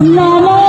那么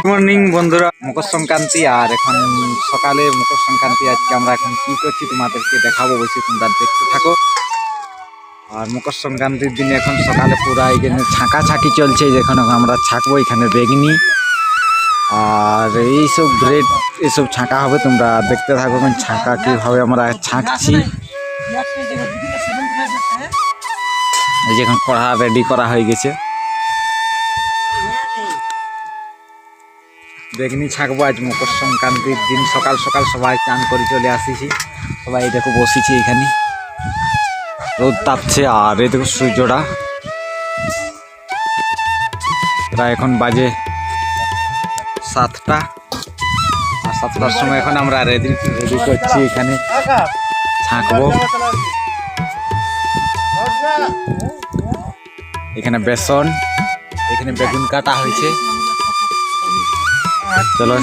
good morning বন্ধুরা। মকর সংক্রান্তি আর এখন সকালে মকর সংক্রান্তি, আজকে আমরা এখন কি করছি তোমাদেরকে দেখাবো বলছি তোমরা দেখতে থাকো। আর মকর সংক্রান্তির দিনে এখন সকালে পুরা এখানে ছাঁকা ছাঁকি চলছে যখন আমরা ছাঁকবো এখানে বেগনি। আর এইসব ব্রেড এসব ছাঁকা হবে, তোমরা দেখতে থাকো এখন ছাঁকা কীভাবে আমরা ছাঁকছি। এই যে এখন কড়া রেডি করা হয়ে গেছে। বেগনি ছাকবো আজ মকর সংক্রান্তির দিন। সকাল সকাল সবাই চান করে চলে আসিছি। সবাই দেখো বসেছি এখানে। রোদ তাপছে আর এই দেখো সূর্যটা। প্রায় এখন বাজে সাতটা। আর সাতটার সময় এখন আমরা রেডি রেডি করছি এখানে। ছাঁকবো এখানে বেসন, এখানে বেগুন কাটা হয়েছে। চলো